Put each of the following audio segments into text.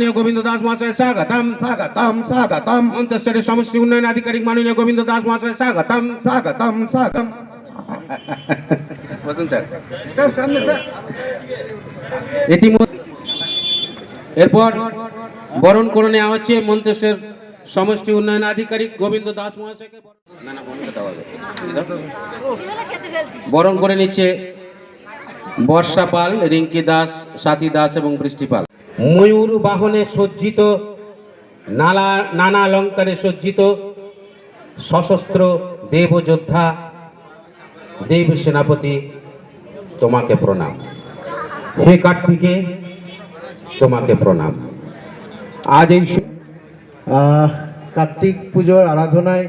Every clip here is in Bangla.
গোবিন্দ দাস মহাশয়, স্বাগতম স্বাগতম স্বাগতম। সমষ্টি উন্নয়ন আধিকারিক মাননীয় গোবিন্দ দাস মহাশয়, স্বাগতম স্বাগতম স্বাগতম। এরপর বরণ করে নেওয়া হচ্ছে মন্তেশ্বর সমষ্টি উন্নয়ন আধিকারিক গোবিন্দ দাস মহাশয়কে বরণ- করে নিচ্ছে বর্ষা পাল, রিঙ্কি দাস, সাথী দাস এবং বৃষ্টি পাল। ময়ূর বাহনে সজ্জিত, নালা, নানা অলঙ্কারে সজ্জিত, সশস্ত্র দেবযোদ্ধা, দেব সেনাপতি, তোমাকে প্রণাম। হে কার্তিকে, তোমাকে প্রণাম। আজ এই কার্তিক পুজোর আরাধনায়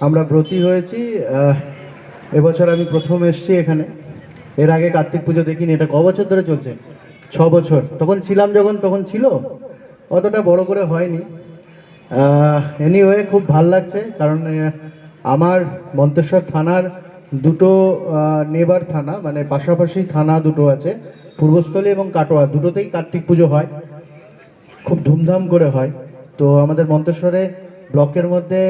আমরা ব্রতী হয়েছি। এবছর আমি প্রথম এসেছি এখানে। এর আগে কার্তিক পুজো দেখিনি, এটা ক বছর ধরে চলছে? ছ বছর। তখন ছিলাম যখন, তখন ছিল। অতটা বড় করে হয়নি। এনিওয়ে খুব ভালো লাগছে। কারণ আমার মন্তেশ্বর থানার দুটো নেবার থানা মানে পাশাপাশি থানা দুটো আছে। পূর্বস্থলী এবং কাটোয়া। দুটোতেই কার্তিক পুজো হয়। খুব ধুমধাম করে হয়। তো আমাদের মন্তেশ্বরে ব্লকের মধ্যে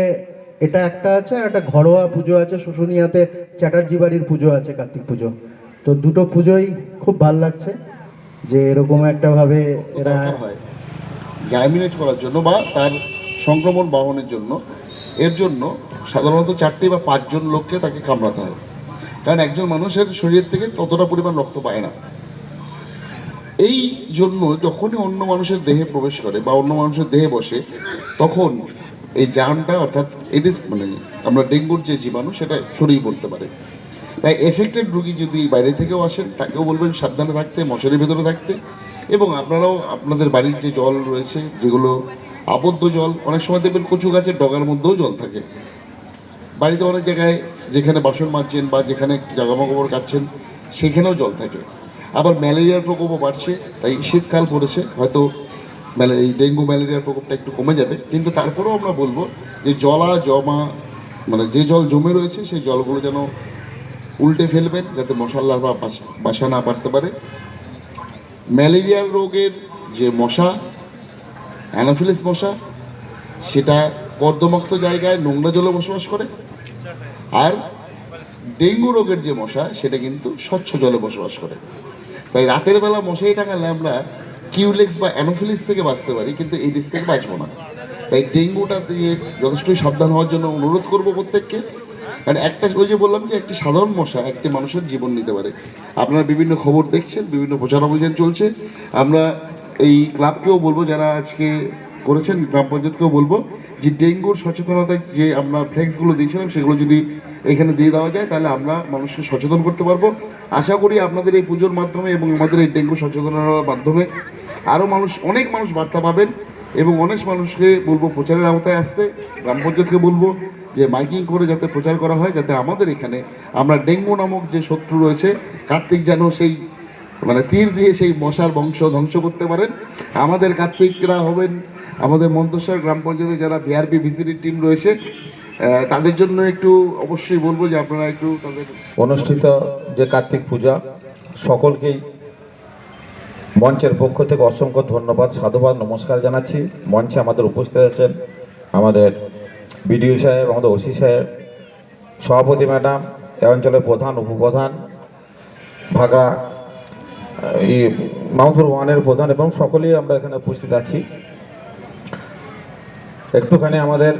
এটা একটা আছে আর একটা ঘরোয়া পুজো আছে। শুশুনিয়াতে চ্যাটার্জি বাড়ির পুজো আছে কার্তিক পুজো। তো দুটো পুজোই খুব ভালো লাগছে। যে এরকম একটা ভাবে এরা হয় জার্মিনেট করার জন্য বা তার সংক্রমণ বাহনের জন্য। এর জন্য সাধারণত চারটি বা পাঁচজন লোককে তাকে কামড়াতে হয়। কারণ একজন মানুষের শরীর থেকে ততটা পরিমাণ রক্ত পায় না। এই জন্য যখনই অন্য মানুষের দেহে প্রবেশ করে বা অন্য মানুষের দেহে বসে, তখন এই জার্মটা অর্থাৎ এডিস মানে আমরা ডেঙ্গুর যে জীবাণু, সেটা ছড়িয়ে পড়তে পারে। তাই এফেক্টেড রুগী যদি বাইরে থেকেও আসেন, তাকেও বলবেন সাবধানে থাকতে, মশারির ভেতরে থাকতে। এবং আপনারাও আপনাদের বাড়ির যে জল রয়েছে, যেগুলো আবদ্ধ জল, অনেক সময় দেখবেন কচু গাছের ডগার মধ্যেও জল থাকে। বাড়িতে অনেক জায়গায় যেখানে বাসন মাজছেন বা যেখানে জামা কাপড় কাচ্ছেন, সেখানেও জল থাকে। আবার ম্যালেরিয়ার প্রকোপও বাড়ছে, তাই শীতকাল পড়েছে, হয়তো এই ডেঙ্গু ম্যালেরিয়ার প্রকোপটা একটু কমে যাবে। কিন্তু তারপরেও আমরা বলব যে জলা জমা মানে যে জল জমে রয়েছে, সেই জলগুলো যেন উল্টে ফেলবেন যাতে মশাল্লার বা বাসা- না বাড়তে পারে। ম্যালেরিয়ার রোগের যে মশা, অ্যানাফিলিস মশা, সেটা কর্দমাক্ত জায়গায় নোংরা জলে বসবাস করে। আর ডেঙ্গু রোগের যে মশা, সেটা কিন্তু স্বচ্ছ জলে বসবাস করে। তাই রাতের বেলা মশাই টাঙালে আমরা কিউলেক্স বা অ্যানোফিলিস থেকে বাঁচতে পারি, কিন্তু এইডিস থেকে বাঁচবো না। তাই ডেঙ্গুটা দিয়ে যথেষ্টই সাবধান হওয়ার জন্য অনুরোধ করব প্রত্যেককে। কারণ একটা ওই যে বললাম যে একটি সাধারণ মশা একটি মানুষের জীবন নিতে পারে। আপনারা বিভিন্ন খবর দেখছেন, বিভিন্ন প্রচার অভিযান চলছে। আমরা এই ক্লাবকেও বলব, যারা আজকে করেছেন, গ্রাম পঞ্চায়েতকেও বলব, যে ডেঙ্গুর সচেতনতায় যে আমরা ফ্লেক্সগুলো দিয়েছিলাম, সেগুলো যদি এখানে দিয়ে দেওয়া যায়, তাহলে আমরা মানুষকে সচেতন করতে পারব। আশা করি আপনাদের এই পুজোর মাধ্যমে এবং আমাদের এই ডেঙ্গু সচেতনতার মাধ্যমে আরও মানুষ, অনেক মানুষ বার্তা পাবেন এবং অনেক মানুষকে বলব, প্রচারের আওতায় আসতে, গ্রাম পঞ্চায়েতকে বলব। যে মাইকিং করে যাতে প্রচার করা হয়, যাতে আমাদের এখানে আমরা ডেঙ্গু নামক যে শত্রু রয়েছে, কার্তিক যেন সেই মানে তীর দিয়ে সেই মশার বংশ ধ্বংস করতে পারেন। আমাদের কার্তিকরা হবেন আমাদের মন্তেশ্বর গ্রাম পঞ্চায়েতে যারা বিআরপি ভিসিডি টিম রয়েছে তাদের জন্য একটু অবশ্যই বলব যে আপনারা একটু তাদের অনুষ্ঠিত যে কার্তিক পূজা, সকলকেই মঞ্চের পক্ষ থেকে অসংখ্য ধন্যবাদ, সাধুবাদ, নমস্কার জানাচ্ছি। মঞ্চে আমাদের উপস্থিত আছেন আমাদের বিডিও সাহেব, আমাদের ওসি সাহেব, সভাপতি ম্যাডাম, এ অঞ্চলের প্রধান, উপপ্রধান ভাগড়া এই মাউন্টপুর ওয়ানের প্রধান এবং সকলেই আমরা এখানে উপস্থিত আছি। একটুখানি আমাদের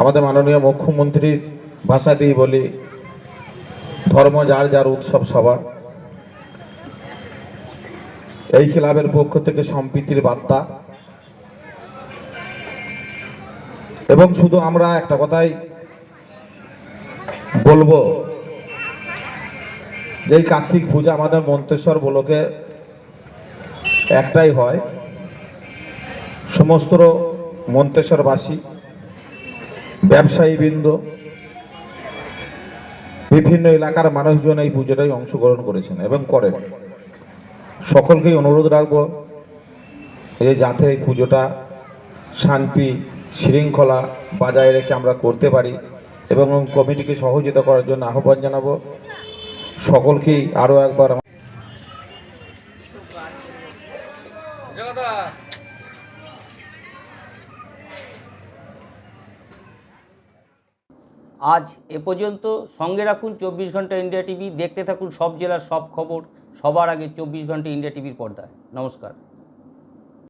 আমাদের মাননীয় মুখ্যমন্ত্রীর ভাষা দিয়ে বলি, ধর্ম যার যার উৎসব সবার। এই ক্লাবের পক্ষ থেকে সম্প্রীতির বার্তা এবং শুধু আমরা একটা কথাই বলব এই কার্তিক পূজা আমাদের মন্তেশ্বর ব্লকে একটাই হয়। সমস্ত মন্তেশ্বরবাসী, ব্যবসায়ীবৃন্দ, বিভিন্ন এলাকার মানুষজন এই পুজোটায় অংশগ্রহণ করেছেন এবং করেন। সকলকেই অনুরোধ রাখব যে যাতে এই পুজোটা শান্তি শৃঙ্খলা বজায় রেখে আমরা করতে পারি এবং কমিটিকে সহযোগিতা করার জন্য আহ্বান জানাব। সকলকেই আরও একবার আজ এ পর্যন্ত সঙ্গে রাখুন চব্বিশ ঘণ্টা ইন্ডিয়া টিভি। দেখতে থাকুন সব জেলার সব খবর। সবার আগে চব্বিশ ঘণ্টা ইন্ডিয়া টিভির পর্দায়। নমস্কার।